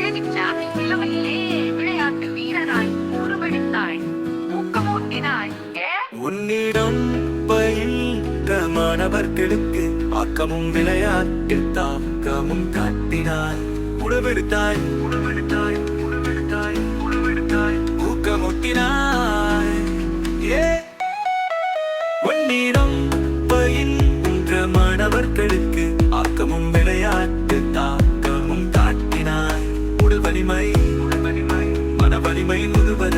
பழனிச்சாமி இளமையிலே விளையாட்டு வீரனாய் உருவெடுத்தாய். ஊக்கமூட்டினாய். உன்னிடம் பயின்ற மாணவர்களுக்கு ஆக்கமும் விளையாட்டு தாக்கமும் காட்டினாய். உணவெடுத்தாய் உணவெடுத்தாய் உணவெடுத்தாய் உணவெடுத்தாய் ஊக்கமூட்டினாய். ஏ? உன்னிடம் பயின்ற மாணவர்களுக்கு வலிமை முழுவத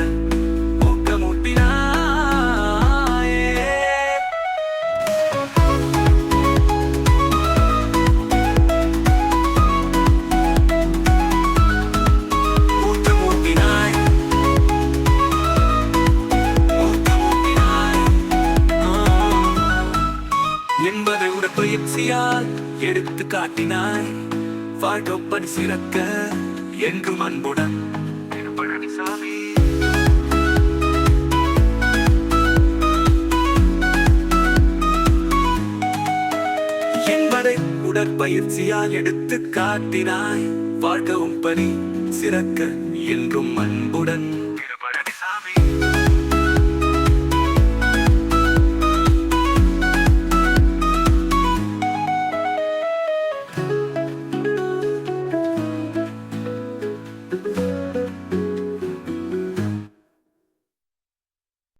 என்பதை உடற்பயிற்சியால் எடுத்து காட்டினாய் வாழ்க்கப்படி சிறக்க என்றும் அன்புடன் உடற்பயிற்சியால் எடுத்து காட்டினாய் வாழ்க்கவும் பணி சிறக்க என்றும் அன்புடன்